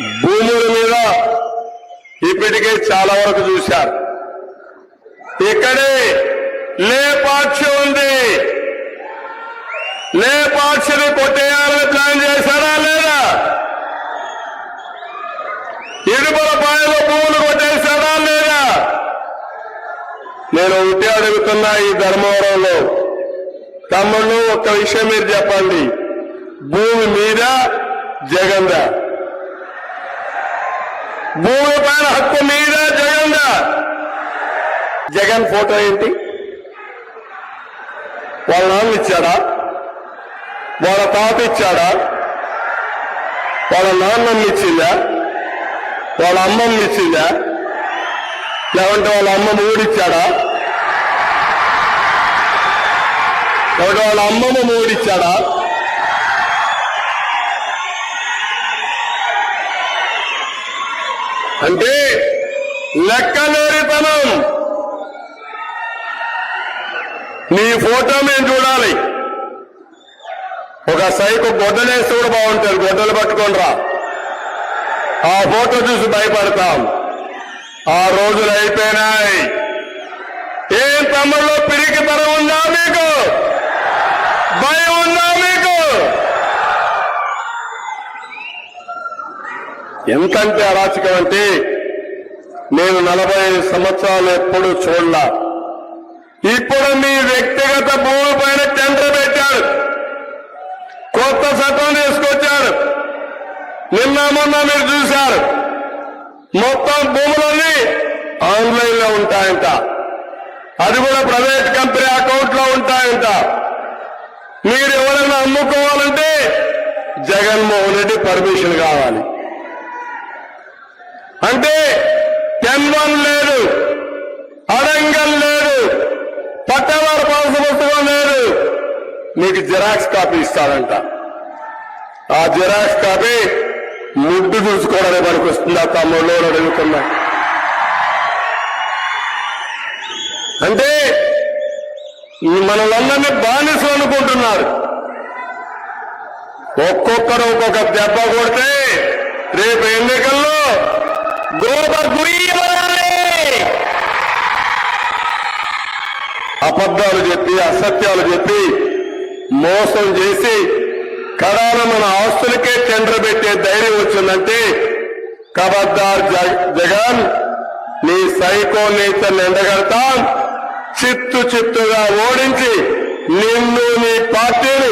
భూముల మీద ఇప్పటికే చాలా వరకు చూశారు. ఇక్కడే లేపాక్షి ఉంది. లేపాక్షిని కొట్టేయాలని ప్లాన్ చేశారా లేదా? ఇడుపుల పాయలో భూములు కొట్టేశారా లేదా? నేను ఒకటే అడుగుతున్నా ఈ ధర్మవరంలో. తమ్ముళ్ళు ఒక్క విషయం మీరు చెప్పండి. భూమి మీద జగందా? భూమి పైన హక్కు మీద జగన్ జగన్ ఫోటో ఏంటి? వాళ్ళ నాన్న ఇచ్చాడా? వాళ్ళ తాత ఇచ్చాడా? వాళ్ళ నాన్నమ్మ ఇచ్చిందా? వాళ్ళ అమ్మమ్మ ఇచ్చిందా? లేవంటే వాళ్ళ అమ్మమ్మ ఊడిచ్చాడా లేదంటే వాళ్ళ అమ్మమ్మ ఊడిచ్చాడా అంటే లెక్కలేరితనం నీ ఫోటో మేము చూడాలి. ఒక సైకు గొడ్డలేసి కూడా బాగుంటుంది. గొడ్డలు పట్టుకొని రా. ఆ ఫోటో చూసి భయపడతాం. ఆ రోజులు అయిపోయినాయి. ఏం తమ్ముళ్ళు పిరికి తరం ఉందా మీకు భయం ఉందా మీకు ఎంతంటే అరాచకం అంటే నేను నలభై ఐదు సంవత్సరాలు ఎప్పుడు చూడలా. ఇప్పుడు మీ వ్యక్తిగత భూమి పైన టెండర్ పెట్టాడు కొత్త చట్టం తీసుకొచ్చాడు నిన్న మొన్న మీరు చూశారు. మొత్తం భూములన్నీ ఆన్లైన్లో ఉంటాయంట. అది కూడా ప్రైవేట్ కంపెనీ అకౌంట్లో ఉంటాయంట. మీరు ఎవరైనా అమ్ముకోవాలంటే జగన్మోహన్ రెడ్డి పర్మిషన్ కావాలి. అంటే టెన్ వన్ లేదు. అడంగల్ లేదు. పట్టవారు పాలసీ పుస్తకం లేదు. మీకు జిరాక్స్ కాపీ ఇస్తారంట ఆ జిరాక్స్ కాపీ ముడ్డు చూసుకోవడానికి మనకు వస్తుంది ఆ తమ్ముళ్ళు అడుగుతున్నా అంటే మనలందరినీ బానిసలు అనుకుంటున్నారు. ఒక్కొక్కరు ఒక్కొక్క దెబ్బ కొడితే రేపు ఎన్నికల్లో గోప గురి అబద్ధాలు చెప్పి అసత్యాలు చెప్పి మోసం చేసి కడాన మన ఆస్తులకే టెండర్ పెట్టే ధైర్యం వచ్చిందంటే కబద్దార్ జగన్ నీ సైకో నేతను ఎండగడతాం. చిత్తు చిత్తుగా ఓడించి నిన్ను నీ పార్టీని